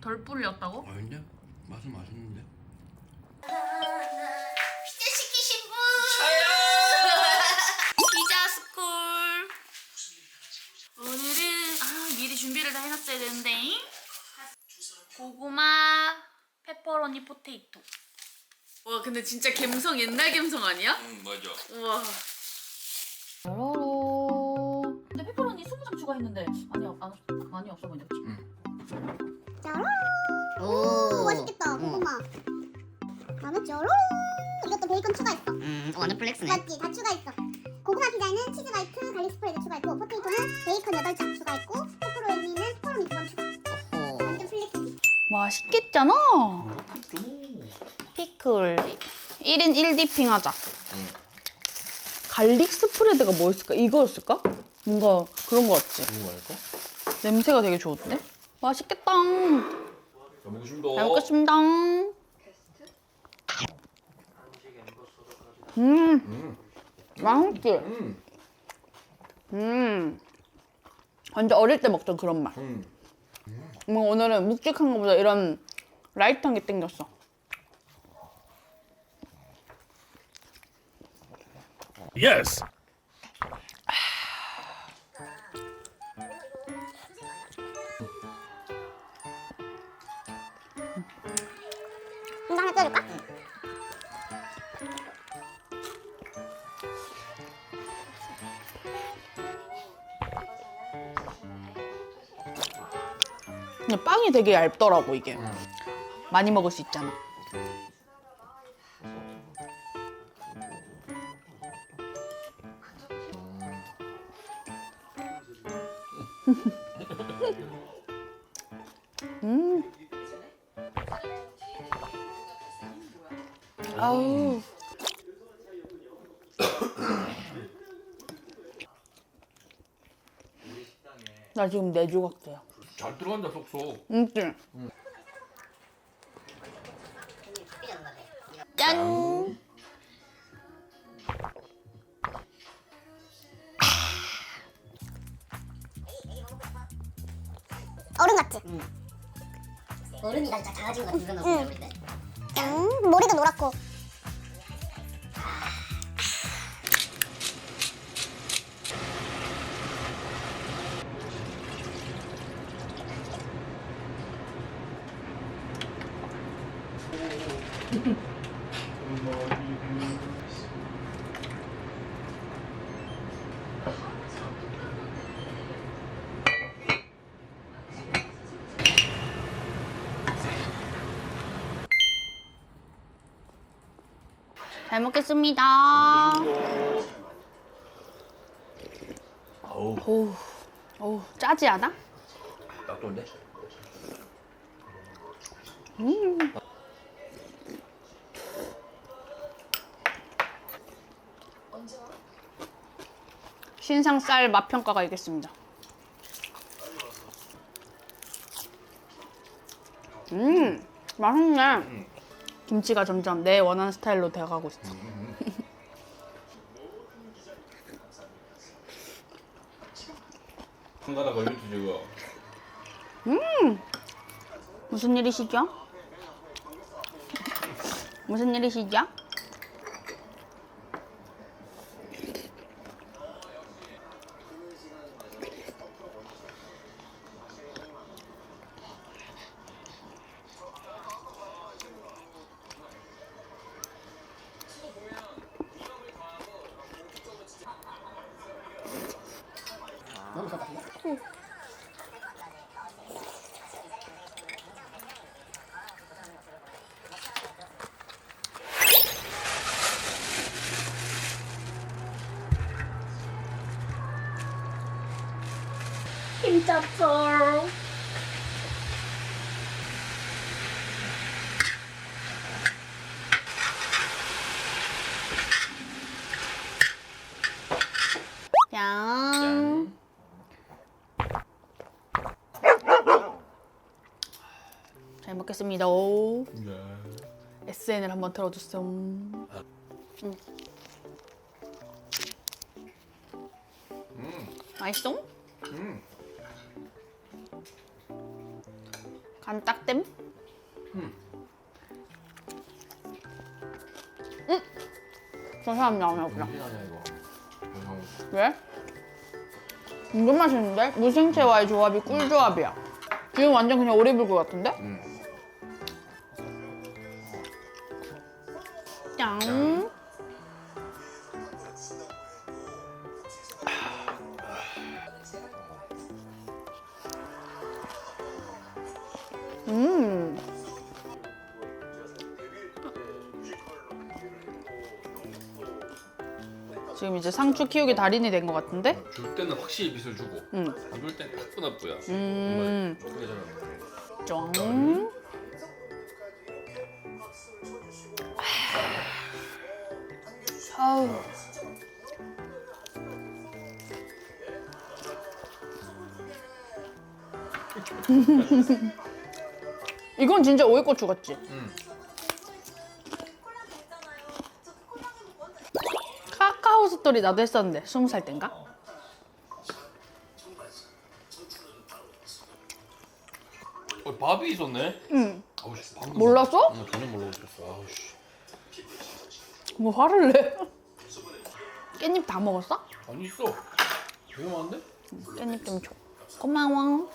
덜 불렸다고? 아닌데? 맛은 맛있는데? 피자 시키신 분. 피자 스쿨. 오늘은 아 미리 준비를 다 해놨어야 되는데. 고구마, 페퍼로니 포테이토. 와 근데 진짜 감성 옛날 감성 아니야? 응 맞아 우와. 로 근데 페퍼로니 20점 추가했는데 많이 없, 안, 없- 많이 없어 보이네. 그치? 짜로. 오, 오, 맛있겠다. 응. 고구마. 다음에 짜로. 이것도 베이컨 추가했어. 음, 완전 플렉스네. 맞지? 다 추가했어. 고구마 피자에는 치즈 화이트, 갈릭 스프레드 추가했고, 포테이토는 베이컨 8장 추가했고, 페퍼로니는 페퍼로니 2번 추가. 오. 완전 플렉스. 맛있겠잖아. 피클 1인 1디핑 하자. 갈릭 스프레드가 뭐였을까? 이거였을까? 뭔가 그런 거 같지? 이거 말까? 냄새가 되게 좋은데? 맛있겠다. 잘 먹겠습니다 잘 먹겠습니다. 음, 맛있지? 음. 음. 완전 어릴 때 먹던 그런 맛. 음. 뭐 오늘은 묵직한 거보다 이런 라이트한 게 땡겼어. Yes. 되게 얇더라고 이게. 많이 먹을 수 있잖아. 음. 아우. 나 지금 네 조각 돼요. 잘 들어간다 쏙쏙 응. 짠. 어른 같지? 어른이 나 진짜 작아진 것 같은 잘 먹겠습니다. 어우, 어우, 짜지 않아? 딱 좋은데? 신상 쌀 맛 평가가 있겠습니다. 음, 맛있네. 김치가 점점 내 원하는 스타일로 되어가고 있어. 한 가닥 걸렸지 지금 무슨 일이시죠? 무슨 일이시죠? 김짭솔. 짠. 잘 먹겠습니다. 오. 네. SN을 한번 틀어주세요. 음. 맛있어? 음. 간 딱댐? 음. 응? 저 사람 나오나 보다. 무슨 아니야 이거. 영상. 왜? 이거 맛있는데? 무생채와의 조합이 꿀 조합이야. 지금 완전 그냥 오리불고 같은데? 음. 짱. 이제 상추 키우기 달인이 된 것 같은데? 줄 때는 확실히 빚을 주고 응. 안줄 때는 딱 끊어뿌야. 음. 정말. 쫑. 아우. 이건 진짜 오이고추 같지? 응. 카카오 스토리 나도 했었는데 스무 살 땐가? 어, 밥이 있었네. 응. 아우씨 방금. 몰랐어? 응, 전혀 몰라고 있었어. 아우씨. 뭐 화를 내? 깻잎 다 먹었어? 아니 있어. 되게 많은데? 깻잎 좀 줘. 고마워.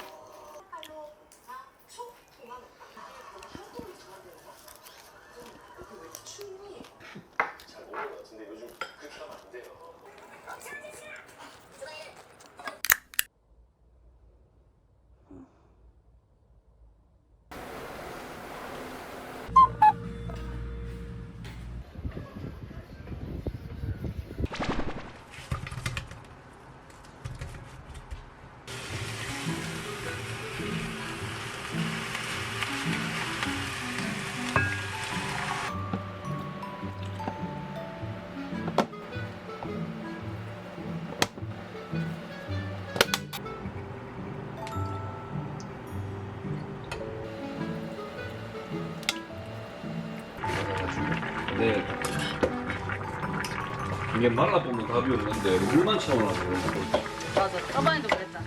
이게 말라보면 답이 없는데 물만 채워놔서 그런 거 맞아. 저번에도 그랬잖아.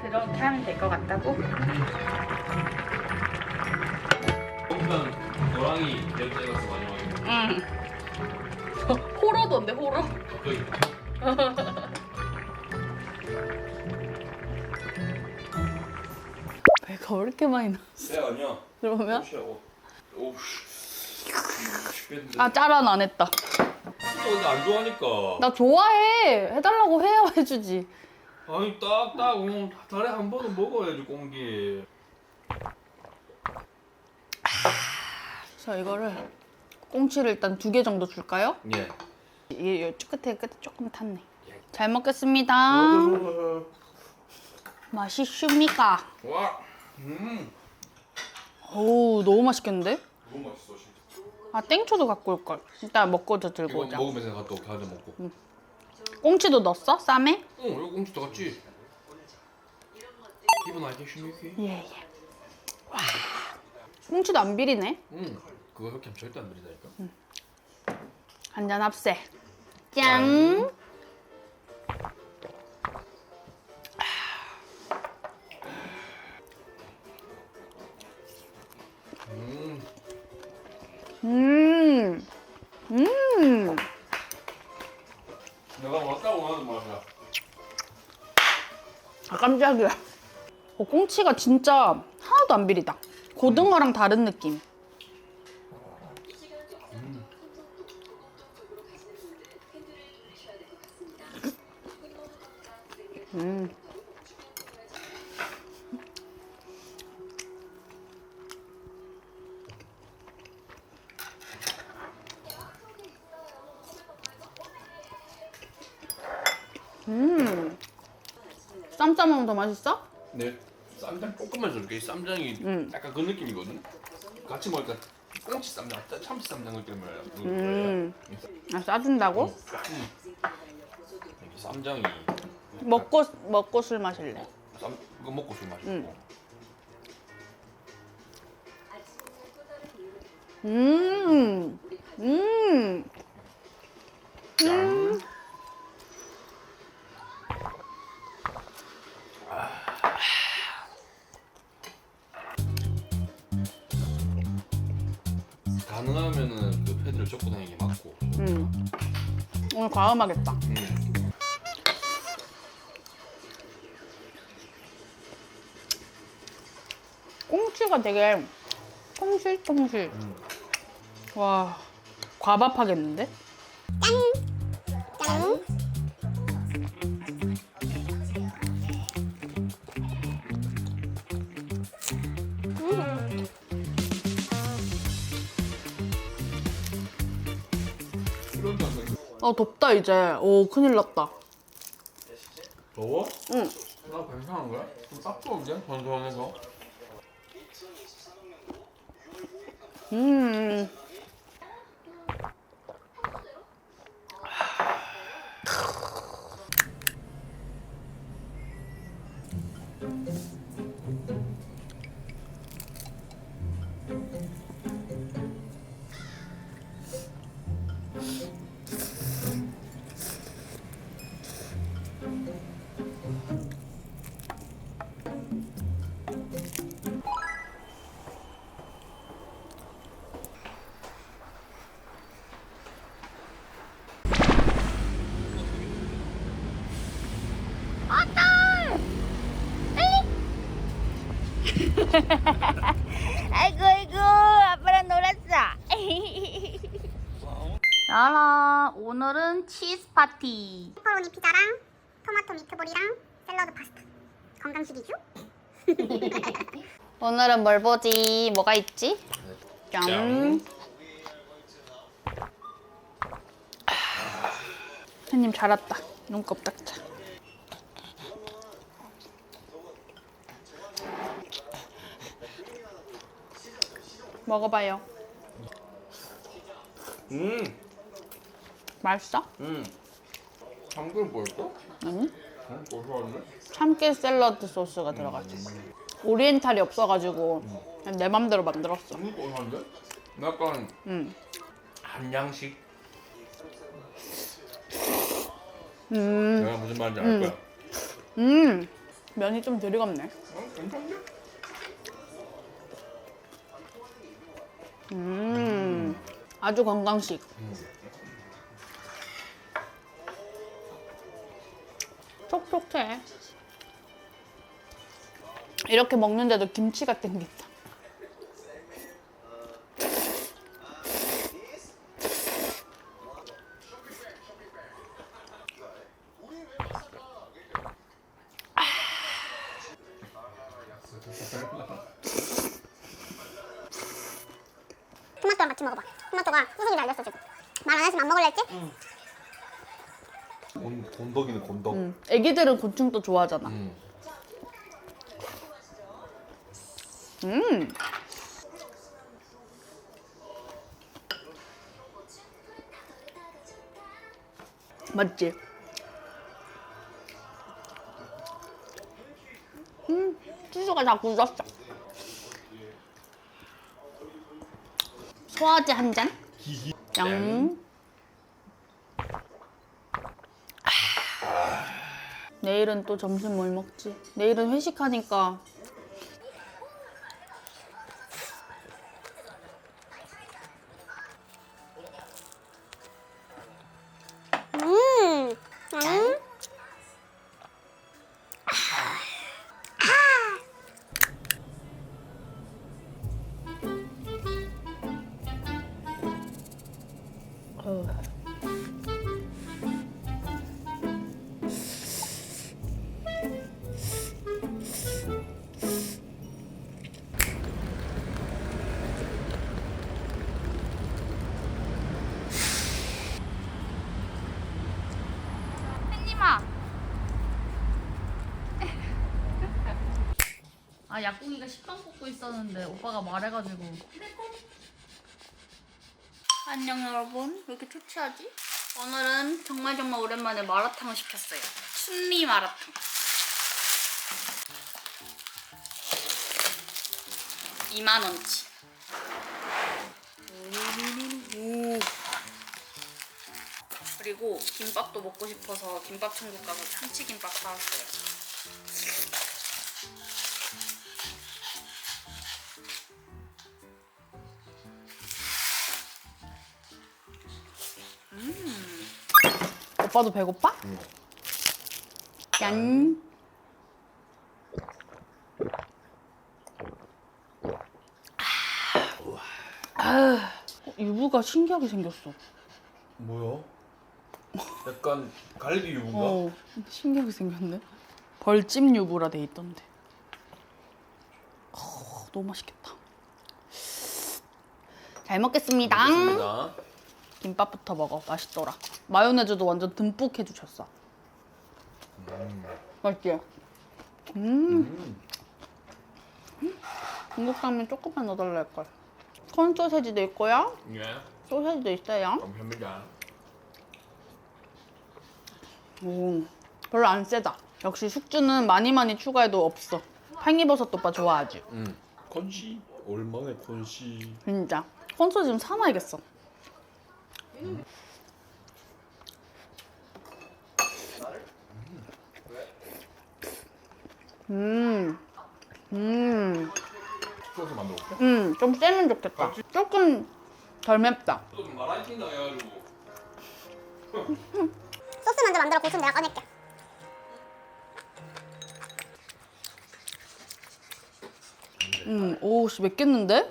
그렇게 하면 될 것 같다고? 일단 노랑이 많이 응. 호러던데 호러? 가 왜 이렇게 많이 나? 쎄 아니야 그러면? 오우씨 죽겠는데 아 짜란 안 했다. 진짜 안 좋아하니까 나 좋아해. 해달라고 해야 해주지. 아니 딱딱 어, 달에 한 번은 먹어야지 공기 자 이거를 꽁치를 일단 두 개 정도 줄까요? 예 이게 요 끝에 끝에 조금 탔네. 잘 먹겠습니다. 맛있습니까? 와 음. 오 너무 맛있겠는데? 너무 맛있어 진짜 아 땡초도 갖고 올 걸. 일단 먹고도 들고 이거 오자. 먹으면서 갔다 오게 하자 먹고 꽁치도 넣었어? 쌈에? 응 이거 공주 다 같지 기분 알겠습니까? 예예. 와 꽁치도 안 비리네. 응 그거 그렇게 하면 절대 안 들리다니까 한잔 합세. 짠. 아 깜짝이야. 어, 꽁치가 진짜 하나도 안 비리다. 고등어랑 다른 느낌. 음. 음. 쌈 싸 먹으면 더 맛있어? 네 쌈장 조금만 줄게 이 쌈장이 음. 약간 그 느낌이거든 같이 먹으니까 꽁치 쌈장 참치 쌈장 느낌을 음. 아, 싸준다고? 이 쌈장이 먹고 먹고 술 마실래. 쌈 이거 먹고 술 마시고 음. 음. 음. 짠. 과음하겠다. 음. 꽁치가 되게 통실통실. 음. 와, 과밥하겠는데? 짠. 아, 덥다, 이제. 오, 큰일 났다. 더워? 응. 나 괜찮은 거야? 좀딱 좋은데? 전선에서. 음. 아이고 아이고 아빠랑 놀았어. 짜라 오늘은 치즈 파티. 페퍼로니 피자랑 토마토 미트볼이랑 샐러드 파스타. 건강식이죠? 오늘은 뭘 보지? 뭐가 있지? 짠. 햇님 잘 왔다. 눈곱 닦자. 먹어봐요. 음. 맛있어? 음. 참기름 뭐였어? 아니? 응? 고소한데? 참깨 샐러드 소스가 들어갔어. 오리엔탈이 없어가지고 그냥 내 맘대로 만들었어. 음, 고소한데? 약간 음. 한양식? 음. 내가 무슨 말인지 알 거야. 음. 면이 좀 들이갑네. 어, 괜찮네? 음. 아주 건강식. 촉촉해. 이렇게 먹는데도 김치가 땡긴다. 토마토랑 같이 먹어봐. 토마토가 구석이 달렸어 지금. 말 안 했으면 안 먹을래 했지? 곤, 곤덕이네 곤덕. 음. 애기들은 곤충도 좋아하잖아. 음. 음. 맞지? 음, 치즈가 다 굳었어. 소화제 한 잔? 양. 내일은 또 점심 뭘 먹지? 내일은 회식하니까 아 약국이가 식빵 꽂고 있었는데 오빠가 말해가지고. 안녕 여러분. 왜 이렇게 초췌하지? 오늘은 정말 정말 오랜만에 마라탕을 시켰어요. 순리 마라탕. 2만 원치. 오. 그리고 김밥도 먹고 싶어서 김밥 천국 가서 참치김밥 사왔어요. 아빠도 배고파? 응. 짠. 아, 어, 유부가 신기하게 생겼어. 뭐야? 약간 갈비 유부인가? 어, 신기하게 생겼네. 벌집 유부라 돼 있던데. 어, 너무 맛있겠다. 잘 먹겠습니다. 알겠습니다. 김밥부터 먹어. 맛있더라. 마요네즈도 완전 듬뿍 해주셨어. 맛있지? 음. 음. 중국당면 조금만 넣어달라 할걸. 콘 소세지도 있고요. 예. 소세지도 있어요. 감사합니다. 오, 별로 안 세다. 역시 숙주는 많이 많이 추가해도 없어. 팽이버섯 오빠 좋아하지? 음. 콘시 얼마에 콘시? 진짜. 콘소 지금 사놔야겠어. 음, 음, 소스 만들어 볼게. 음, 좀 세면 좋겠다. 조금 덜 맵다. 좀 마라이팅가 해가지고. 소스 먼저 만들어 고수는 내가 꺼낼게. 음, 오, 씨, 맵겠는데?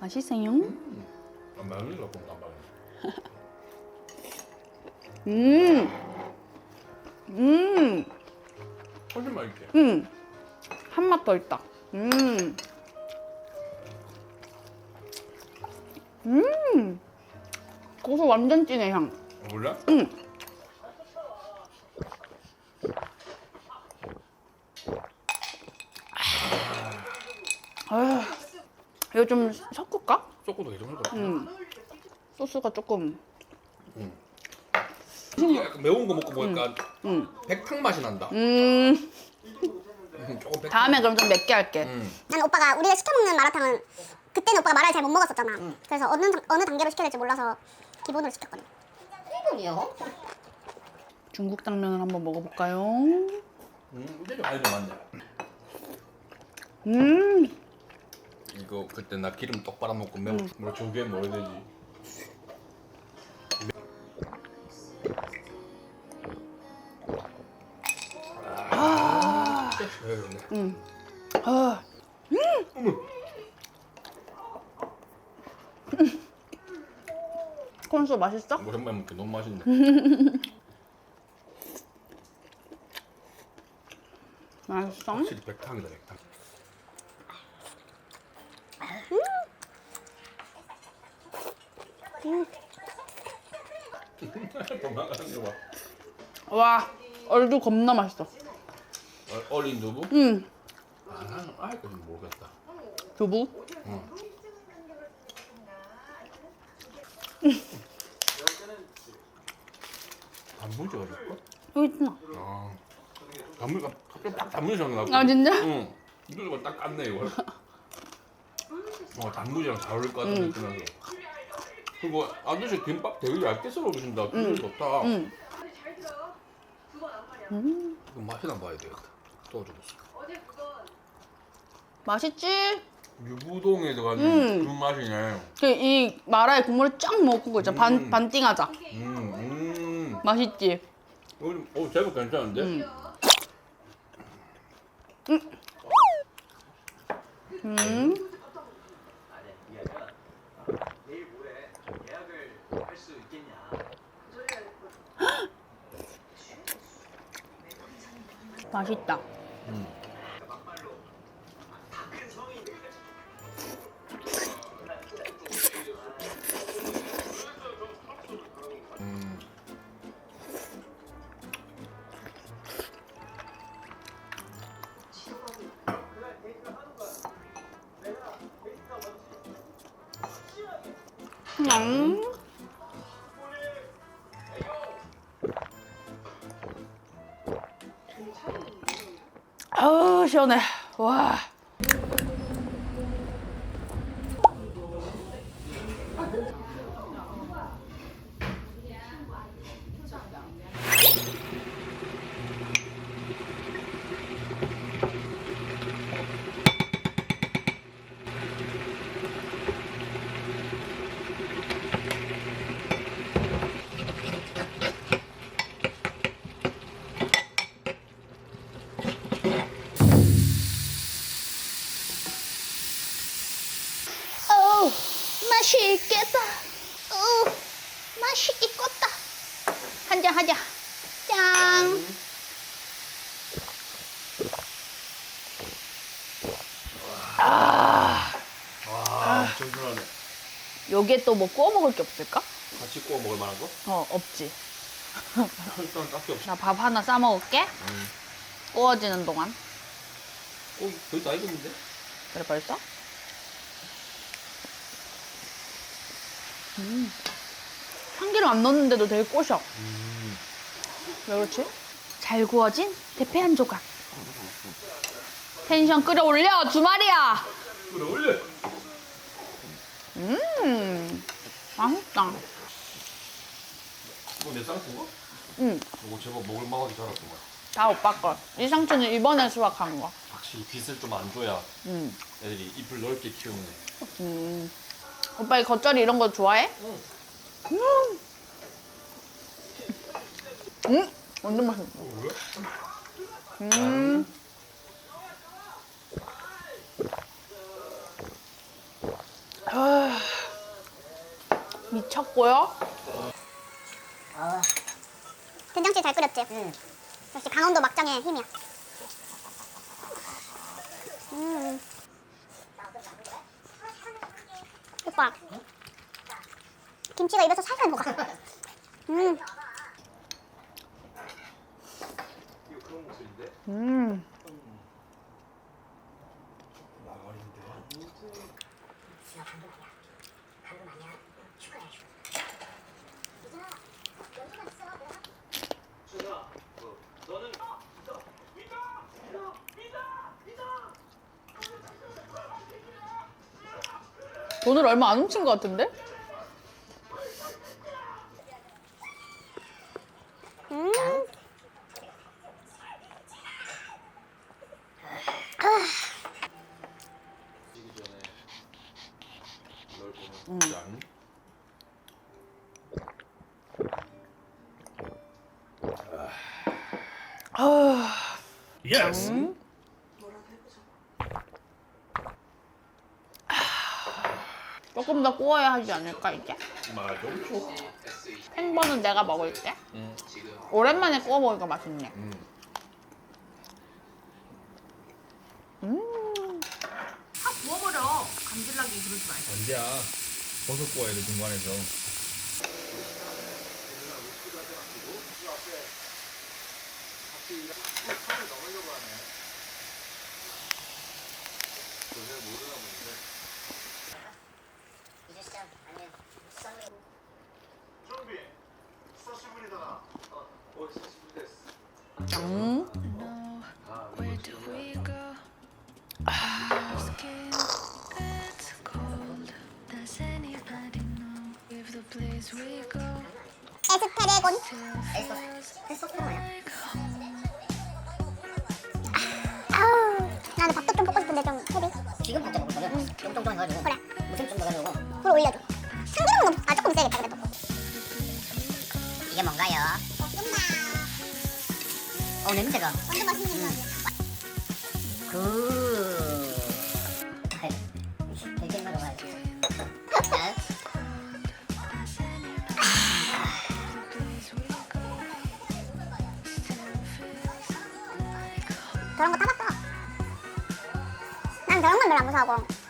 맛있어요? 온단 말이야. 음, 음, 훨씬 맛있게. 음. 한 맛 더 있다. 음. 음. 고수 완전 진해 향. 어, 몰라? 아, 이거 좀 섞을까? 쪼꼬도 괜찮을 것 같아. 음. 소스가 조금. 약간 매운 거 먹고 보니까 음. 백탕 맛이 난다. 음. 음, 조금 백탕. 다음에 그럼 좀 맵게 할게. 음. 난 오빠가 우리가 시켜 먹는 마라탕은 그때는 오빠가 마라를 잘 못 먹었었잖아. 그래서 어느 단- 어느 단계로 시켜야 될지 몰라서 기본으로 시켰거든. 일본이요? 중국 당면을 한번 먹어볼까요? 음, 이제 좀 많이 좀. 음. 이거 그때 나 기름 떡 빨아먹고 매운 뭐 조개 뭐 해야 되지? 아, 진짜 좋네. 음. 아. 콘소 맛있어? 오랜만에 먹기 너무 맛있네. 맛있어? 확실히 백탕이다 백탕. 도망가는 거 봐. 와, 얼도 겁나 맛있어. 어, 얼린 두부? 음. 아, 나는 그건 모르겠다. 두부. 응. 단무지가 어딨어? 여기 있나? 아, 단무지가 갑자기 딱 단무지 생각나고. 아, 진짜? 응. 눈을 딱 깠네 이걸. 어, 단무지랑 잘 어울릴 것 같은 응. 느낌 나서. 그리고 아저씨 김밥 되게 얇게 썰어 주신다. 기분 좋다. 응. 이거 맛이나 봐야 되겠다. 도와줘봤어. 맛있지? 유부동에 들어가는 음. 그 맛이네. 그 이 마라에 국물을 쫙 먹고 있잖아. 반 음. 반띵하자. 음, 음. 맛있지? 어, 어 제법 괜찮은데? 음. 음. 맛있다. 아우 시원해. 와. 또 뭐 구워 먹을 게 없을까? 같이 구워 먹을 만한 거? 어, 없지. 일단 딱히 없어. 나 밥 하나 싸 먹을게. 음. 구워지는 동안. 어 거의 다 익었는데? 그래 벌써? 음. 참기름 안 넣었는데도 되게 꼬셔. 음. 왜 그렇지? 잘 구워진 대패 한 조각. 텐션 끌어올려 두 마리야. 그래 올려. 음, 맛있다. 이거 내 쌍꺼가? 음, 이거 제법 먹을 만하게 자랐구만. 다 오빠 거. 이 상추는 이번에 수확한 거. 확실히 빛을 좀 안 줘야 음, 애들이 잎을 넓게 키우네. 음. 오빠 이 겉절이 이런 거 좋아해? 음. 음, 완전 맛있어. 어, 왜? 음. 아, 미쳤고요. 어. 된장찌개 잘 끓였지? 응. 역시 강원도 막장의 힘이야. 음. 오빠. 김치가 입에서 살살 녹아. 음. 음. 나가는데. 돈을 얼마 안 훔친 것 같은데? 음. 지기 전에 이걸 보면 짠. Yes. 조금 더 구워야 하지 않을까 이제? 맞아. 팽버는 내가 먹을게. 응. 오랜만에 구워 먹으니까 맛있네. 음. 다 부어버려. 감질나게 그러지 말고. 언제야? 버섯 구워야 돼 중간에서. 이제 그. 되게 맛있어. 자, 저런 거 타봤어. 난 저런 건 별로 안 무서워하고